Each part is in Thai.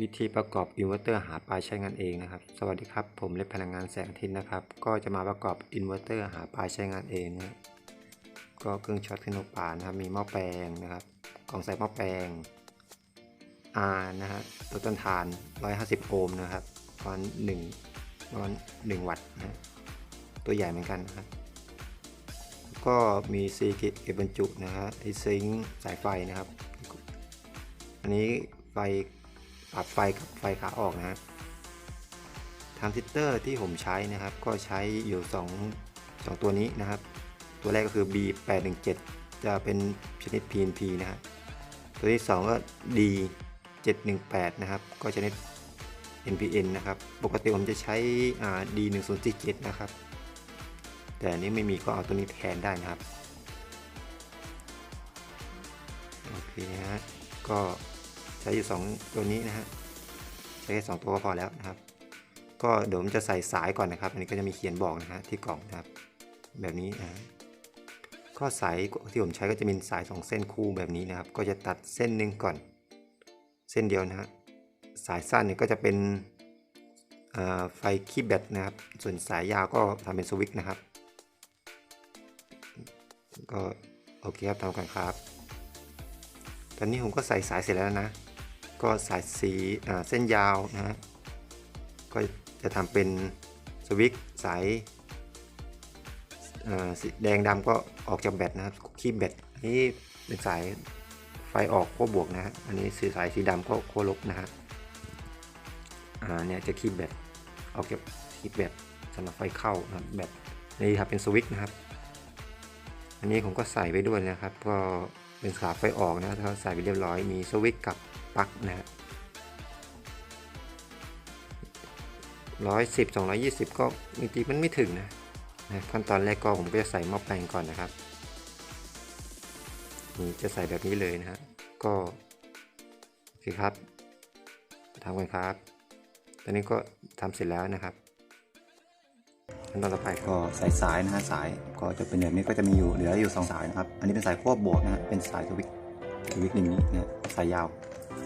วิธีประกอบอินเวอร์เตอร์หาปลายใช้งานเองนะครับ สวัสดีครับ ผมเล็บพลังงานแสงอาทิตย์นะครับ ก็จะมาประกอบอินเวอร์เตอร์หาปลายใช้งานเองนะก็เครื่องช็อตขึ้นป่านะครับ มีหม้อแปลงนะครับ กล่องใส่หม้อแปลง R นะฮะตัวต้นทาน 150 โอห์มนะครับประมาณ1ประมาณ1วัตต์นะตัวใหญ่เหมือนกันนะครับ ก็มีซีเก็บบรรจุนะฮะไอซิงสายไฟนะครับ อันนี้ไฟ ปรับไฟกับไฟขาออกนะฮะทรานซิสเตอร์ที่ผมใช้นะครับ ก็ใช้อยู่ 2 2 ตัวนี้นะครับ ตัวแรกก็คือ B817 จะเป็นชนิด PNP นะฮะตัวที่ 2 ก็ D718 นะครับ ก็ชนิด NPN นะครับ ปกติผมจะใช้อ่า D1047 นะครับ แต่อันนี้ไม่มีก็เอาตัวนี้แทนได้นะครับ โอเคฮะก็ ใช้อยู่ 2 ตัวนี้นะฮะใช้แค่2ตัวก็พอแล้วนะครับ ก็เดี๋ยวผมจะใส่สายก่อนนะครับ อันนี้ก็จะมีเขียนบอกนะฮะที่กล่องนะครับ แบบนี้นะก็สายที่ผมใช้ก็จะมีสาย2เส้นคู่แบบนี้นะครับ ก็จะตัดเส้นหนึ่งก่อน เส้นเดียวนะฮะสายสั้นเนี่ยก็จะเป็นไฟคีบแบตนะครับ ส่วนสายยาวก็ทำเป็นสวิตช์นะครับ ก็โอเคครับทำกันครับ ตอนนี้ผมก็ใส่สายเสร็จแล้วนะ ก็สายสีเส้นยาวนะฮะก็จะทำเป็นสวิตช์สายสีแดงดำก็ออกจากแบตนะครับคีบแบตอันนี้เป็นสายไฟออกขั้วบวกนะฮะอันนี้สีสายสีดำก็ขั้วลบนะฮะอ่าเนี่ยจะคีบแบตออกจากคีบแบตสำหรับไฟเข้านะแบตนี่ครับเป็นสวิตช์นะครับ อันนี้ผมก็ใส่ไปด้วยนะครับ ก็เป็นขายไฟออกนะถ้าใส่ไปเรียบร้อยมีสวิตช์กับ ปลั๊กนะร้อยสิบสองร้อยยี่สิบก็บางทีมันไม่ถึงนะนะขั้นตอนแรกก็ผมก็จะใส่หม้อแปลงก่อนนะครับนี่จะใส่แบบนี้เลยนะฮะก็โอเคครับทำกันครับ ตอนนี้ก็ทำเสร็จแล้วนะครับขั้นตอนต่อไปก็ใส่สายนะฮะสายก็จะเป็นแบบนี้ก็จะมีอยู่เหลืออยู่สองสายนะครับ อันนี้เป็นสายขั้วบวกนะฮะเป็นสายทวิกทวิกอย่างนี้นะสายยาว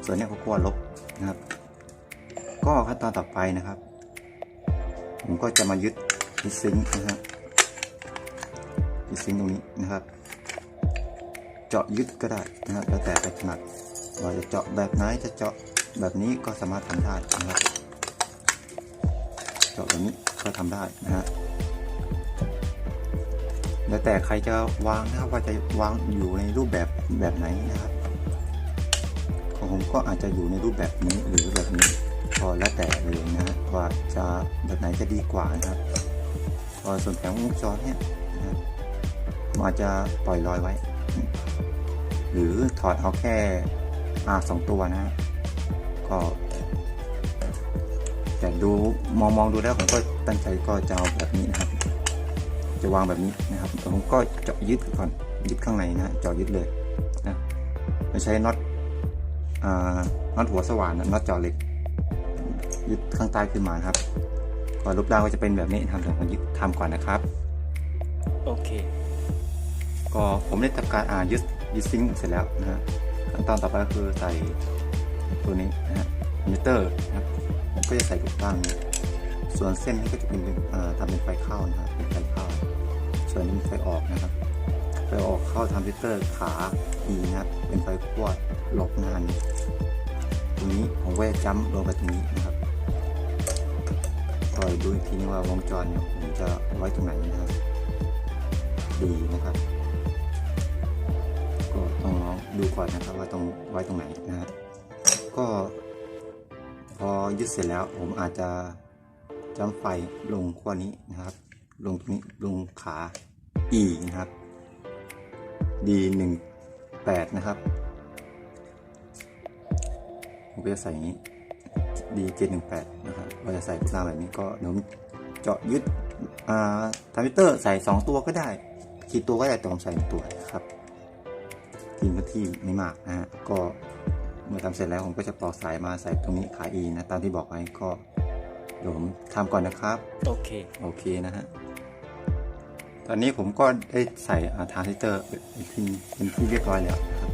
ส่วนนี้ก็ขั้วลบนะครับ ก็ขั้นตอนต่อไปนะครับ ผมก็จะมายึดยึดซิงค์นะฮะยึดซิงค์ตรงนี้นะครับ เจาะยึดก็ได้นะฮะแล้วแต่จะถนัดว่าจะเจาะแบบไหนจะเจาะแบบนี้ก็สามารถทำได้นะครับ เจาะแบบนี้ก็ทำได้นะฮะแล้วแต่ใครจะวางนะครับว่าจะวางอยู่ในรูปแบบแบบไหนนะครับ ผมก็อาจจะอยู่ในรูปแบบนี้หรือแบบนี้ก็แล้วแต่เลยนะฮะว่าจะแบบไหนจะดีกว่านะครับพอส่วนแผงวงจรเนี่ยนะผมอาจจะปล่อยลอยไว้ หรือถอดเอาแค่อาสองตัวนะฮะก็แต่ดูมองมองดูแล้วผมก็ตั้งใจก็จะเอาแบบนี้นะครับ จะวางแบบนี้นะครับผมก็เจาะยึดก่อนยึดข้างในนะเจาะยึดเลยนะไม่ใช้น็อต น็อตหัวสว่านนะน็อตเจาะเหล็กยึดข้างใต้ขึ้นมานะครับก็รูปร่างก็จะเป็นแบบนี้ทำแต่ผมยึดทำก่อนนะครับ โอเค ก็ผมได้ทำการอ่ายึดยึดซิงค์เสร็จแล้วนะฮะขั้นตอนต่อไปก็คือใส่ตัวนี้นะฮะมิเตอร์นะครับผมก็จะใส่ถูกตั้งนะส่วนเส้นนี้ก็จะเป็นอ่าทำเป็นไฟเข้านะครับเป็นไฟเข้า ส่วนนี้เป็นไฟออกนะครับ ไฟออกเข้าทำมิเตอร์ขา E นะครับ เป็นไฟขั้วลบนาน ตรงนี้ผมก็จะจ้ำลงไปตรงนี้นะครับคอยดูอีกทีนึงว่าวงจรเนี่ยผมจะไว้ตรงไหนนะครับ ดีนะครับ ก็ต้องลองดูก่อนนะครับว่าต้องไว้ตรงไหนนะฮะก็พอยึดเสร็จแล้วผมอาจจะจ้ำไฟลงขั้วนี้นะครับ ลงตรงนี้ลงขา E นะครับ D 1 8 นะครับ ผมก็จะใส่อย่างนี้ D 7 1 8 นะครับ เราจะใส่รูปร่างแบบนี้ก็เดี๋ยวผมเจาะยึดอ่าทรานซิสเตอร์ใส่ 2 ตัวก็ได้กี่ตัวก็ได้แต่ผมใส่หนึ่งตัวนะครับทีมก็ที่ไม่มากนะฮะก็เมื่อทำเสร็จแล้วผมก็จะปลอกสายมาใส่ตรงนี้ขา E นะตามที่บอกไว้ก็เดี๋ยวผมทำก่อนนะครับ โอเค โอเคนะฮะต อนนี้ผมก็ได้ใส่อ่ารานซิสเตอร์เป็นที่เป็นที่เรียบร้อยแล้วนะครับ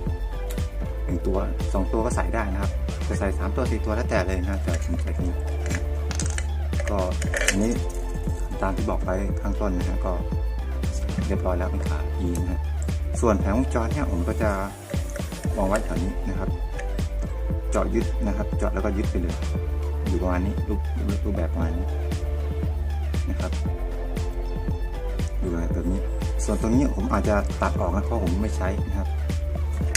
หนึ่งตัวสองตัวก็ใส่ได้นะครับ จะใส่สามตัวสี่ตัวแล้วแต่เลยนะแต่ผมใส่ตรงนี้ ก็อันนี้ตามที่บอกไปข้างต้นนะฮะก็เรียบร้อยแล้วเป็นขา E นะฮะส่วนแผงวงจรเนี่ยผมก็จะวางไว้แถวนี้นะครับ เจาะยึดนะครับ เจาะแล้วก็ยึดไปเลยอยู่ประมาณนี้รูปรูปแบบประมาณนี้นะครับ อยู่แบบนี้ ส่วนตรงนี้ผมอาจจะตัดออกนะเพราะผมไม่ใช้นะครับ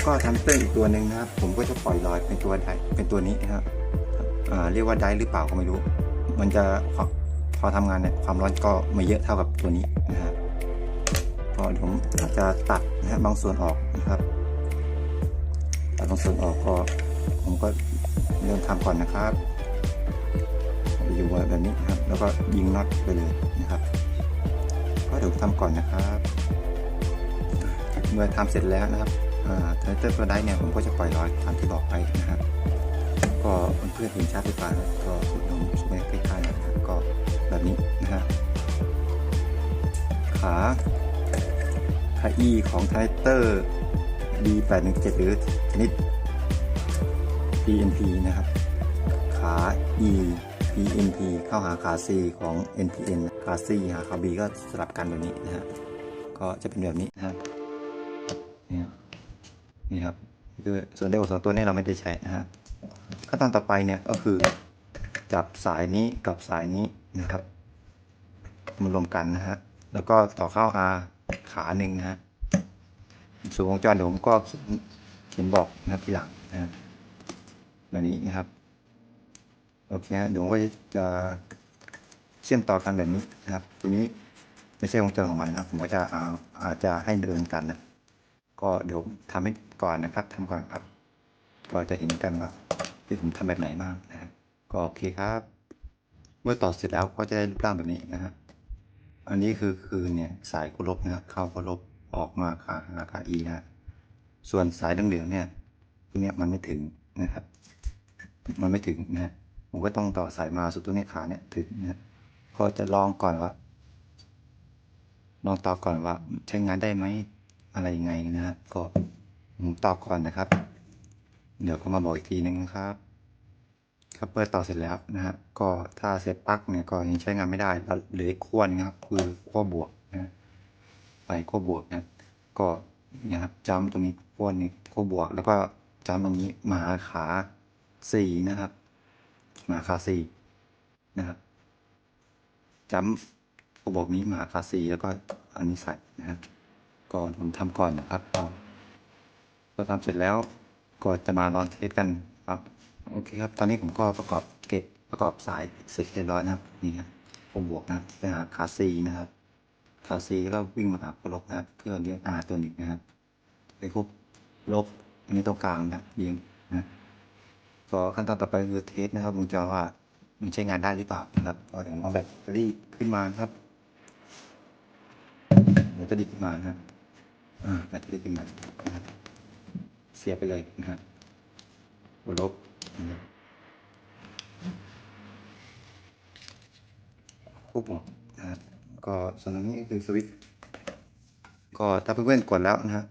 ก็ทำเตอร์อีกตัวหนึ่งนะครับ ผมก็จะปล่อยลอยเป็นตัวไดเป็นตัวนี้นะครับเรียกว่าไดหรือเปล่าก็ไม่รู้ มันจะพอพอทำงานเนี่ยความร้อนก็ไม่เยอะเท่ากับตัวนี้นะครับก็ผมอาจจะตัดนะฮะบางส่วนออกนะครับตัดบางส่วนออกก็ผมก็เริ่มทำก่อนนะครับอยู่แบบนี้นะครับ แล้วก็ยิงน็อตไปเลยนะครับ ก็เดี๋ยวทำก่อนนะครับเมื่อทำเสร็จแล้วนะครับเทเตอร์ตัวได้เนี่ยผมก็จะปล่อยลอยตามที่บอกไปนะครับก็เพื่อนเห็นชัดหรือเปล่านะก็ลงช่วยใกล้ๆหน่อยนะครับก็แบบนี้นะฮะขาขา E ของไทเตอร์ D817 หรือชนิด PNP นะครับ ขา E PNP เข้าหาขา C ของ NPN ขา C หาขา B ก็สลับกันแบบนี้นะฮะ ก็จะเป็นแบบนี้นะครับนี่ครับนี่ครับคือส่วนเดลสองตัวนี้เราไม่ได้ใช้นะฮะ ขั้นตอนต่อไปเนี่ยก็คือจับสายนี้กับสายนี้นะครับมารวมกันนะฮะ แล้วก็ต่อเข้า R ขาหนึ่งนะฮะส่วนวงจรเดี๋ยวผมก็เขียนเขียนบอกนะครับทีหลังนะฮะแบบนี้นะครับ โอเคฮะเดี๋ยวผมก็จะเชื่อมต่อกันแบบนี้นะครับ ทีนี้ไม่ใช่วงจรของมันนะผมก็จะเอาอาจจะให้เดินกันนะก็เดี๋ยวทำให้ก่อนนะครับทำก่อนครับก็จะเห็นกันว่าที่ผมทำแบบไหนบ้างนะครับก็โอเคครับ เมื่อต่อเสร็จแล้วก็จะได้รูปร่างแบบนี้นะฮะอันนี้คือคือเนี่ยสายกุลบนะครับเข้ากุลบออกมาขาหาขาอีนะฮะส่วนสายเหลืองๆเนี่ยตรงเนี้ยมันไม่ถึงนะครับ มันไม่ถึงนะฮะ ผมก็ต้องต่อสายมาสุดตรงนี้ขาเนี่ยถึงนะก็จะลองก่อนว่าลองต่อก่อนว่า ใช้งานได้ไหมอะไรยังไงนะฮะก็ผมต่อก่อนนะครับ เดี๋ยวก็มาบอกอีกทีนึงนะครับ ครับเปิดต่อเสร็จแล้วนะฮะก็ถ้าเสร็จปลั๊กเนี่ยก็ยังใช้งานไม่ได้แล้วเหลืออีกขั้วนึงครับ คือขั้วบวกนะไปขั้วบวกนะก็เนี่ยครับจำตรงนี้ขั้วนี้ขั้วบวก แล้วก็จำตรงนี้มาหาขาสี่นะครับ มาคาซีนะครับจำกระบอกนี้มาคาซีแล้วก็อันนี้ใส่นะครับ ก่อนผมทำก่อนนะครับก็พอทำเสร็จแล้วก็จะมาลองเทสกันครับโอเคครับ ตอนนี้ผมก็ประกอบเก็บประกอบสายเสร็จเรียบร้อยนะครับนี่ครับกระบอกนะครับไปหาคาซีนะครับคาซีก็วิ่งมาหากระลบนะครับเพื่อเลี้ยงอาตัวหนึ่งนะครับไปคุบลบอันนี้ตรงกลางนะยิง ก็ขั้นตอนต่อไปคือเทสนะครับวงจรว่ามันใช้งานได้หรือเปล่านะครับก็เดี๋ยวเอาแบตเตอรี่ขึ้นมาครับแบตเตอรี่ขึ้นมานะครับอ่าแบตเตอรี่ขึ้นมานะครับเสียบไปเลยนะครับบวลบนะครับปุ๊บผมนะครับก็ส่วนตรงนี้คือสวิตช์ก็ถ้าเพื่อนๆกดแล้วนะฮะ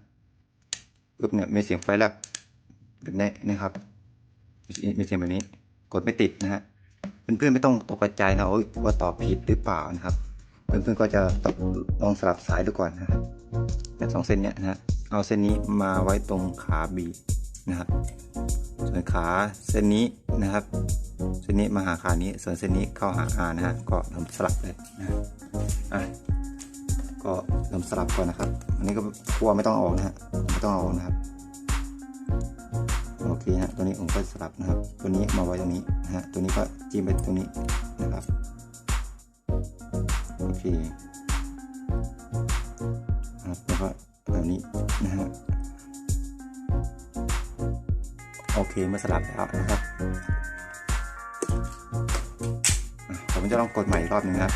ปุ๊บเนี่ยมีเสียงไฟแลบแบบนี้นะครับ มีเสียงแบบนี้ กดไม่ติดนะฮะเพื่อนๆไม่ต้องตกใจนะโอ๊ยว่าตอบผิดหรือเปล่านะครับ เพื่อนๆก็จะตอบลองสลับสายดูก่อนนะครับแต่สองเส้นเนี้ยนะฮะเอาเส้นนี้มาไว้ตรงขา B นะครับ ส่วนขาเส้นนี้นะครับ เส้นนี้มาหาขานี้ ส่วนเส้นนี้เข้าหา R นะฮะก็ทำสลับเลยนะอะก็ทำสลับก่อนนะครับ อันนี้ก็กลัวไม่ต้องออกนะฮะไม่ต้องออกนะครับ โอเคฮะตัวนี้ผมก็สลับนะครับ ตัวนี้มาไว้ตรงนี้นะฮะตัวนี้ก็จิ้มไปตรงนี้นะครับโอเคครับแล้วก็แบบนี้นะฮะโอเคเมื่อสลับแล้วนะครับผมจะลองกดใหม่อีกรอบหนึ่งนะครับ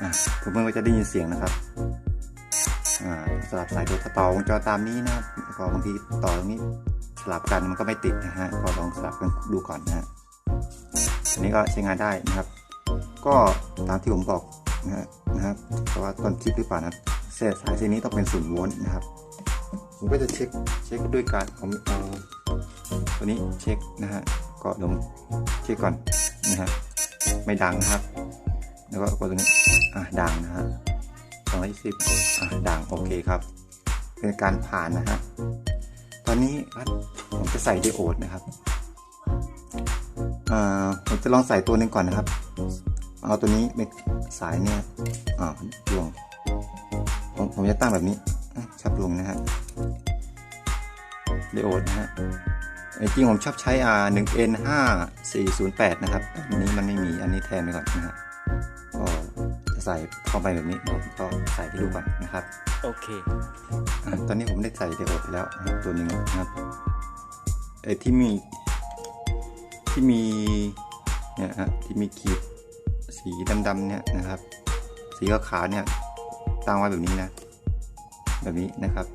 อะผมเพิ่งจะได้ยินเสียงนะครับอ่าสลับสายตัวต่อวงจรตามนี้นะครับก็บางทีต่อตรงนี้ สลับกันมันก็ไม่ติดนะฮะก็ลองสลับกันดูก่อนนะฮะอันนี้ก็ใช้งานได้นะครับ ก็ตามที่ผมบอกนะฮะนะครับเพราะว่าต้นคลิปหรือเปล่านะเส้นสายเส้นนี้ต้องเป็นศูนย์โวลต์นะครับ ผมก็จะเช็คเช็คด้วยการผมเอาตัวนี้เช็คนะฮะก็ลงเช็คก่อนนะฮะไม่ดังนะครับ แล้วก็กดตรงนี้อะดังนะฮะสองร้อยสิบอะดังโอเคครับ เป็นการผ่านนะฮะ ตอนนี้ผมจะใส่ไดโอดนะครับอ่าผมจะลองใส่ตัวหนึ่งก่อนนะครับ เอาตัวนี้เป็นสายเนี่ยอ่าดวงผมผมจะตั้งแบบนี้ชับลงนะฮะไดโอดนะฮะจริงๆผมชอบใช้ R 1 N 5 4 0 8นะครับ อันนี้มันไม่มีอันนี้แทนไปก่อนนะฮะก็จะใส่เข้าไปแบบนี้ก็ใส่ให้ดูก่อนนะครับ Okay. อะ ตอนนี้ผมได้ใส่ไดโอไปแล้วนะครับตัวหนึ่งนะครับไอ้ที่มีที่มีเนี่ยฮะที่มีขีดสีดำๆเนี่ยนะครับ สีขาวๆเนี่ยตั้งไว้แบบนี้นะ แบบนี้นะครับ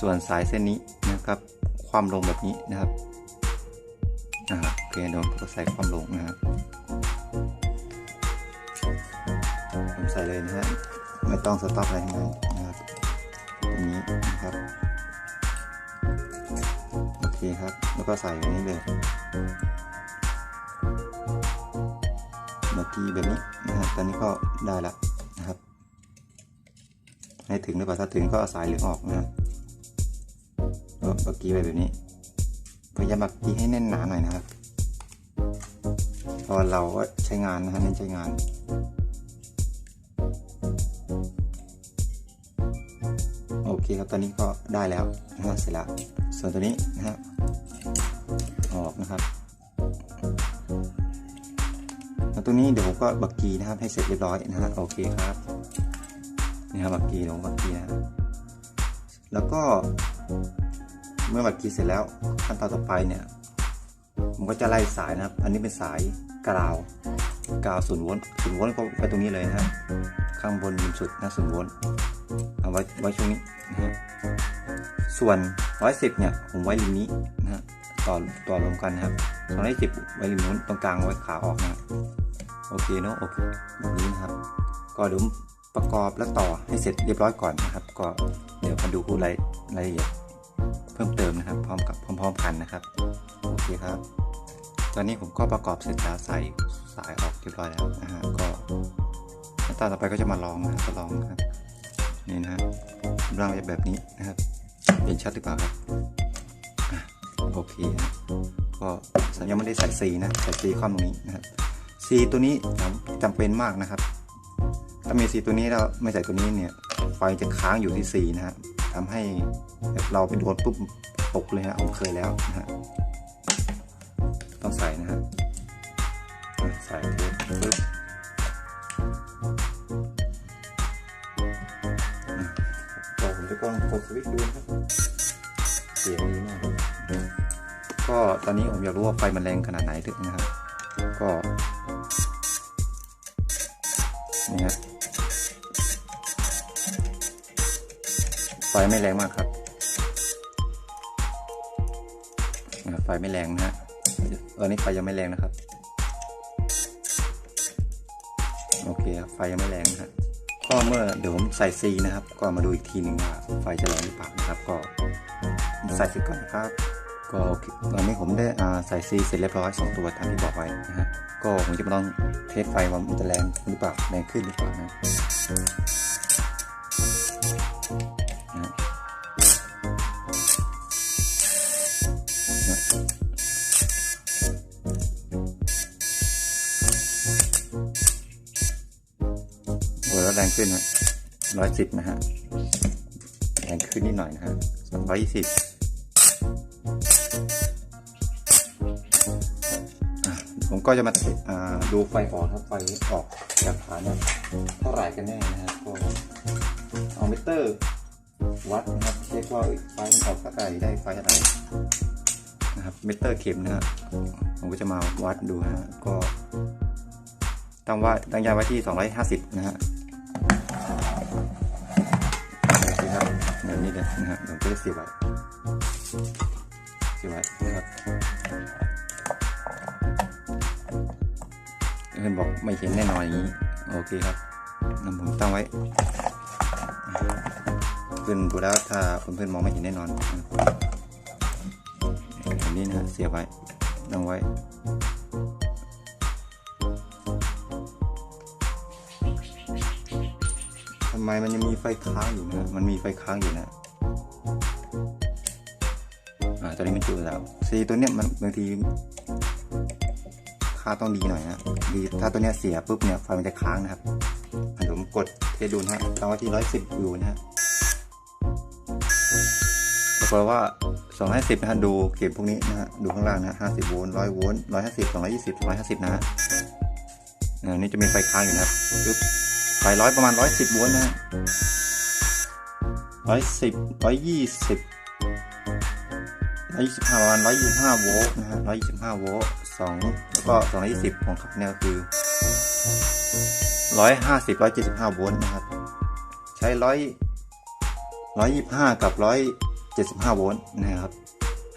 ส่วนสายเส้นนี้นะครับ ความลงแบบนี้นะครับอ่าโอเคเดี๋ยวผมใส่ความลงนะครับผมใส่เลยนะฮะไม่ต้องสต็อปอะไรทั้งนั้น ตรงนี้นะครับโอเคครับ แล้วก็ใส่แบบนี้เลยเมื่อกี้แบบนี้นะครับตอนนี้ก็ได้ละนะครับ ให้ถึงหรือเปล่าถ้าถึงก็สายเหลืองออกนะครับก็เมื่อกี้ไปแบบนี้พยายามบักกี้ให้แน่นหนาหน่อยนะครับพราะเราก็ใช้งานนะฮะเน้นใช้งาน เคครับตอนนี้ก็ได้แล้วนะฮะเสร็จแล้วส่วนตัวนี้นะฮะออกนะครับแล้วตัวนี้เดี๋ยวผมก็บักกีนะครับให้เสร็จเรียบร้อยนะฮะโอเคครับนี่ครับบักกีลงบักกีนะแล้วก็เมื่อบักกีเสร็จแล้วขั้นตอนต่อไปเนี่ยผมก็จะไล่สายนะครับ อันนี้เป็นสายกราวกราวศูนย์โวลต์ศูนย์โวลต์ก็ไปตรงนี้เลยนะฮะข้างบนบนสุดนะศูนย์โวลต์ เอาไว้ไว้ช่วงนี้นะฮะส่วน 110 เนี่ย ผมไว้ริมนี้นะฮะต่อต่อรวมกันนะครับ210 ไว้ริมนู้นตรงกลางไว้ขาออกนะฮะโอเคเนาะโอเคแบบนี้นะครับ ก็เดี๋ยวผมประกอบและต่อให้เสร็จเรียบร้อยก่อนนะครับ ก็เดี๋ยวมาดูรายรายละเอียดเพิ่มเติมนะครับ พร้อมกับพร้อม ๆ กันนะครับโอเคครับ ตอนนี้ผมก็ประกอบเสร็จแล้วใส่สายออกเรียบร้อยแล้วนะฮะก็ขั้นตอนต่อไปก็จะมาลองนะครับก็ลองนะครับ นี่นะร่างจะแบบนี้นะครับเห็นชัดหรือเปล่าครับโอเคนะก็สัญญาไม่ได้ใส่สีนะใส่สีข้อมตรงนี้นะครับสีตัวนี้จำเป็นมากนะครับ ถ้ามีสีตัวนี้เราไม่ใส่ตัวนี้เนี่ยไฟจะค้างอยู่ที่สีนะฮะทำให้เราไปโดนปุ๊บตกเลยฮะผมเคยแล้วนะฮะต้องใส่นะฮะใส่ปุ๊บปุ๊ ก็ผมจะกดสวิตช์ดูครับ เสียงดีมากเลยก็ตอนนี้ผมอยากรู้ว่าไฟมันแรงขนาดไหนถึงนะครับ ก็นี่ฮะไฟไม่แรงมากครับ ไฟไม่แรงนะฮะเออนี่ไฟยังไม่แรงนะครับ โอเคครับไฟยังไม่แรงนะฮะ ก็เมื่อเดี๋ยวผมใส่ซีนะครับ ก็มาดูอีกทีหนึ่งว่าไฟจะแรงหรือเปล่านะครับ ก็ใส่เสร็จก่อนนะครับ ก็โอเคตอนนี้ผมได้อ่าใส่ซีเสร็จเรียบร้อยสองตัวตามที่บอกไว้นะฮะก็ผมจะมาลองเทสไฟว่ามันจะแรงหรือเปล่าแรงขึ้นหรือเปล่านะ แล้วแรงขึ้นฮะร้อยสิบนะฮะ แรงขึ้นนิดหน่อยนะฮะสองร้อยยี่สิบผมก็จะมาดูไฟออกครับ ไฟออกจากฐานเนี่ยเท่าไหร่กันแน่นะฮะก็เอามิเตอร์ วัดนะครับเช็คว่าไฟมันออกเท่าไหร่ได้ไฟเท่าไหร่นะครับมิเตอร์เข็มนะฮะผมก็จะมาวัดดูฮะก็ตั้งว่าตั้งยาไว้ที่ 250 นะฮะ นี้เลยนะฮะผมก็จะเสียบไว้เสียบไว้นะครับเพื่อนบอกไม่เห็นแน่นอนอย่างนี้ โอเคครับนำผมตั้งไว้เพื่อนดูแล้วถ้าเพื่อนๆมองไม่เห็นแน่นอนนะครับแบบนี้นะฮะเสียบไว้ตั้งไว้ ไมมันยังมีไฟค้างอยู่นะ มันมีไฟค้างอยู่นะอ่าตอนนี้มันจุดแล้วซีตัวเนี้ยมันบางทีค่าต้องดีหน่อยนะดีถ้าตัวเนี้ยเสียปุ๊บเนี่ยไฟมันจะค้างนะครับอะเดี๋ยวผมกดเทสดูนะฮะตั้งไว้ที่ร้อยสิบอยู่นะฮะปรากฏว่าสองร้อยสิบนะฮะดูเข็มพวกนี้นะฮะดูข้างล่างนะห้าสิบโวลต์ร้อยโวลต์ร้อยห้าสิบสองร้อยยี่สิบร้อยห้าสิบนะฮะอันนี้จะมีไฟค้างอยู่นะครับปึ๊บ ไฟร้อยประมาณร้อยสิบโวลต์นะฮะร้อยสิบร้อยยี่สิบร้อยยี่สิบห้าประมาณร้อยยี่สิบห้าโวลต์นะฮะร้อยยี่สิบห้าโวลต์สองแล้วก็สองร้อยยี่สิบของเขาเนี่ยก็คือร้อยห้าสิบร้อยเจ็ดสิบห้าโวลต์นะครับ ใช้ร้อยร้อยยี่สิบห้ากับร้อยเจ็ดสิบห้าโวลต์นะครับ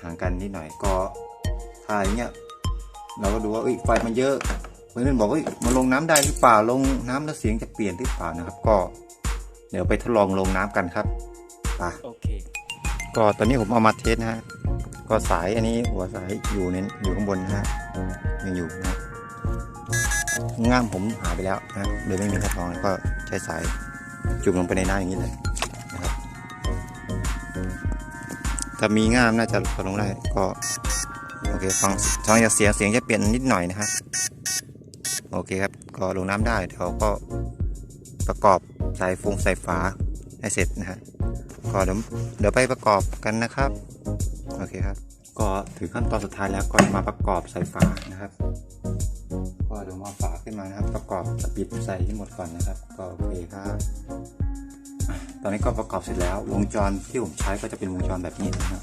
ห่างกันนิดหน่อยก็ถ้าอย่างเงี้ยเราก็ดูว่าเอ้ยไฟมันเยอะ พื่อนๆบอกว่ามันลงน้ำได้หรือเปล่าลงน้ำแล้วเสียงจะเปลี่ยนหรือเปล่านะครับ ก็เดี๋ยวไปทดลองลงน้ำกันครับไปโอเคก็ตอนนี้ผมเอามาเทสนะฮะก็สายอันนี้หัวสายอยู่ในอยู่ข้างบนนะฮะยังอยู่นะง่ามผมหายไปแล้วนะเลยไม่มีกระทองแล้วก็ใช้สายจุ่มลงไปในน้ำอย่างนี้เลยนะครับถ้ามีง่ามน่าจะพอลงได้ก็โอเคฟังฟังจากเสียงเสียงจะเปลี่ยนนิดหน่อยนะครับ โอเคครับ ก็ลงน้ำได้เดี๋ยวก็ประกอบสายฟงสายฟ้าให้เสร็จนะฮะก็เดี๋ยวเดี๋ยวไปประกอบกันนะครับ โอเคครับ ก็ถึงขั้นตอนสุดท้ายแล้วก็มาประกอบสายฟ้านะครับ ก็เดี๋ยวมาฝาขึ้นมานะครับ ประกอบปิดใส่ให้หมดก่อนนะครับ ก็โอเคครับตอนนี้ก็ประกอบเสร็จแล้ว วงจรที่ผมใช้ก็จะเป็นวงจรแบบนี้นะครับ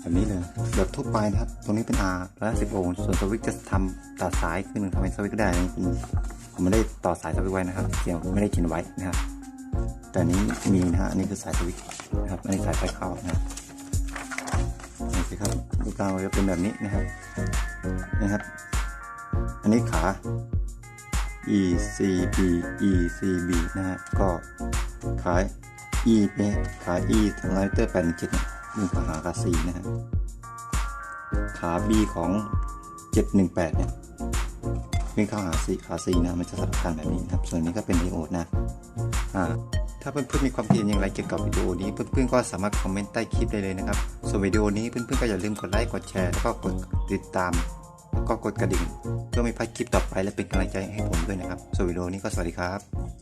แบบนี้เลยแบบทั่วไปนะครับ ตรงนี้เป็น R แล้ว10โอห์มส่วนสวิตช์จะทำตัดสายขึ้นทำเป็นสวิตช์ก็ได้นะเป็นผมไม่ได้ต่อสายสวิตช์ไว้นะครับเขียนไม่ได้เขียนไว้นะครับ แต่นี้มีนะฮะอันนี้คือสายสวิตช์นะครับอันนี้สายไฟเข้านะครับโอเคครับดูกลางจะเป็นแบบนี้นะครับนะครับ อันนี้ขา E C B E C B นะฮะก็ขา E เป็นขา E ทางไลเตอร์แปดเจ็ด นี่ขาหาขา C นะฮะขา B ของ 718 เนี่ยวิ่งเข้าหา C ขา C นะมันจะสลับกันแบบนี้นะครับ ส่วนนี้ก็เป็นไดโอดนะอ่าถ้าเพื่อนๆมีความคิดเห็นอย่างไรเกี่ยวกับวิดีโอนี้เพื่อนๆก็สามารถคอมเมนต์ใต้คลิปได้เลยนะครับ ส่วนวิดีโอนี้เพื่อนๆก็อย่าลืมกดไลค์กดแชร์แล้วก็กดติดตามแล้วก็กดกระดิ่ง เพื่อไม่พลาดคลิปต่อไปและเป็นกำลังใจให้ผมด้วยนะครับส่วนวิดีโอนี้ก็สวัสดีครับ